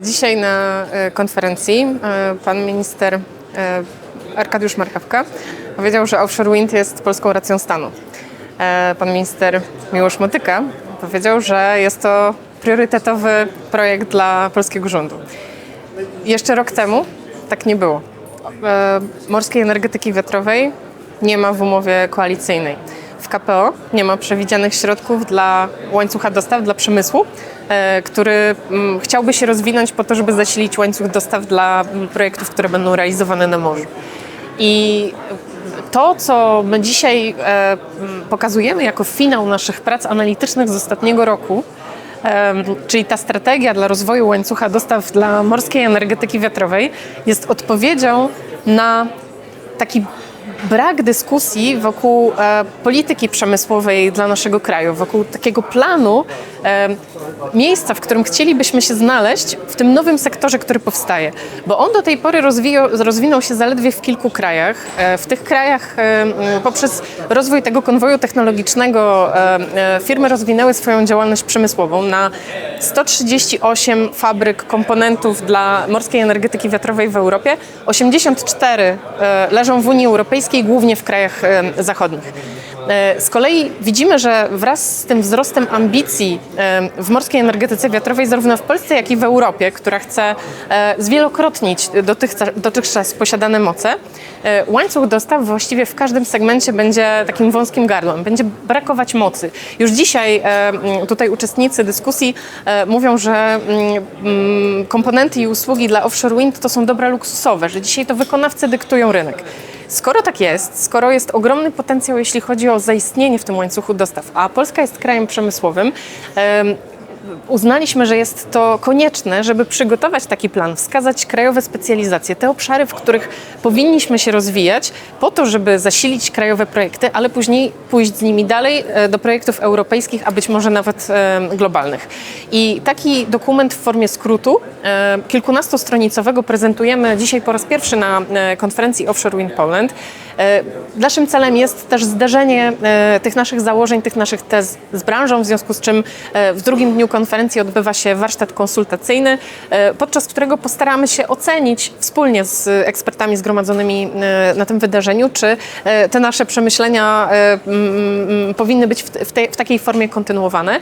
Dzisiaj na e, konferencji e, pan minister e, Arkadiusz Marchewka powiedział, że offshore wind jest polską racją stanu. Pan minister Miłosz Motyka powiedział, że jest to priorytetowy projekt dla polskiego rządu. Jeszcze rok temu tak nie było. Morskiej energetyki wiatrowej nie ma w umowie koalicyjnej. KPO nie ma przewidzianych środków dla łańcucha dostaw, dla przemysłu, e, który mm, chciałby się rozwinąć po to, żeby zasilić łańcuch dostaw dla mm, projektów, które będą realizowane na morzu. I to, co my dzisiaj e, m, pokazujemy jako finał naszych prac analitycznych z ostatniego roku, czyli ta strategia dla rozwoju łańcucha dostaw dla morskiej energetyki wiatrowej, jest odpowiedzią na taki brak dyskusji wokół e, polityki przemysłowej dla naszego kraju, wokół takiego planu miejsca, w którym chcielibyśmy się znaleźć w tym nowym sektorze, który powstaje. Bo on do tej pory rozwijał, rozwinął się zaledwie w kilku krajach. E, w tych krajach poprzez rozwój tego konwoju technologicznego e, firmy rozwinęły swoją działalność przemysłową na 138 fabryk komponentów dla morskiej energetyki wiatrowej w Europie. 84 e, leżą w Unii Europejskiej, głównie w krajach zachodnich. E, Z kolei widzimy, że wraz z tym wzrostem ambicji w morskiej energetyce wiatrowej, zarówno w Polsce, jak i w Europie, która chce e, zwielokrotnić dotychczas, posiadane moce, e, łańcuch dostaw właściwie w każdym segmencie będzie takim wąskim gardłem, będzie brakować mocy. Już dzisiaj tutaj uczestnicy dyskusji mówią, że komponenty i usługi dla offshore wind to są dobra luksusowe, że dzisiaj to wykonawcy dyktują rynek. Skoro tak jest, skoro jest ogromny potencjał, jeśli chodzi o zaistnienie w tym łańcuchu dostaw, a Polska jest krajem przemysłowym, em, uznaliśmy, że jest to konieczne, żeby przygotować taki plan, wskazać krajowe specjalizacje, te obszary, w których powinniśmy się rozwijać, po to, żeby zasilić krajowe projekty, ale później pójść z nimi dalej e, do projektów europejskich, a być może nawet e, globalnych. I taki dokument w formie skrótu, e, kilkunastostronicowego, prezentujemy dzisiaj po raz pierwszy na konferencji Offshore Wind Poland. E, Naszym celem jest też zderzenie e, tych naszych założeń, tych naszych tez z branżą, w związku z czym e, w drugim dniu konferencji odbywa się warsztat konsultacyjny, podczas którego postaramy się ocenić wspólnie z ekspertami zgromadzonymi na tym wydarzeniu, czy te nasze przemyślenia powinny być w, w, takiej formie kontynuowane.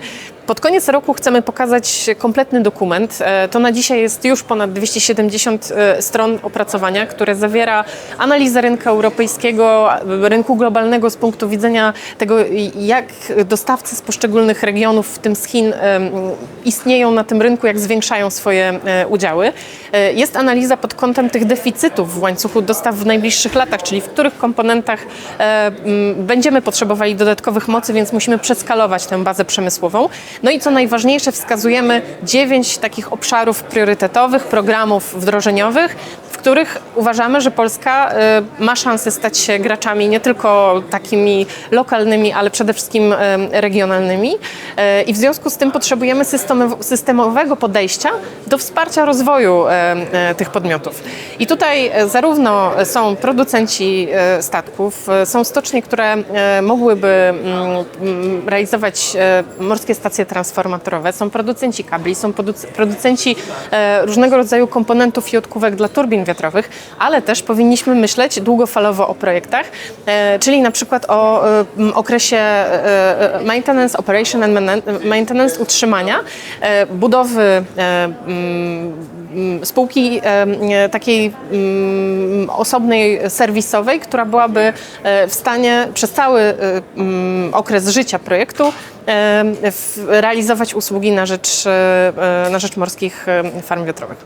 Pod koniec roku chcemy pokazać kompletny dokument. To na dzisiaj jest już ponad 270 e, stron opracowania, które zawiera analizę rynku europejskiego, rynku globalnego z punktu widzenia tego, jak dostawcy z poszczególnych regionów, w tym z Chin, istnieją na tym rynku, jak zwiększają swoje e, udziały. E, Jest analiza pod kątem tych deficytów w łańcuchu dostaw w najbliższych latach, czyli w których komponentach e, będziemy potrzebowali dodatkowych mocy, więc musimy przeskalować tę bazę przemysłową. No i co najważniejsze, wskazujemy dziewięć takich obszarów priorytetowych, programów wdrożeniowych, których uważamy, że Polska e, ma szansę stać się graczami nie tylko takimi lokalnymi, ale przede wszystkim e, regionalnymi. E, I w związku z tym potrzebujemy systemow- systemowego podejścia do wsparcia rozwoju tych podmiotów. I tutaj zarówno są producenci statków, są stocznie, które mogłyby mm, mm, realizować morskie stacje transformatorowe, są producenci kabli, są produc- producenci różnego rodzaju komponentów i odkówek dla turbin wiatrowych, ale też powinniśmy myśleć długofalowo o projektach, e, czyli na przykład o e, okresie e, maintenance, operation and maintenance, utrzymania, budowy mm, spółki takiej mm, osobnej, serwisowej, która byłaby w stanie przez cały mm, okres życia projektu realizować usługi na rzecz, na rzecz morskich farm wiatrowych.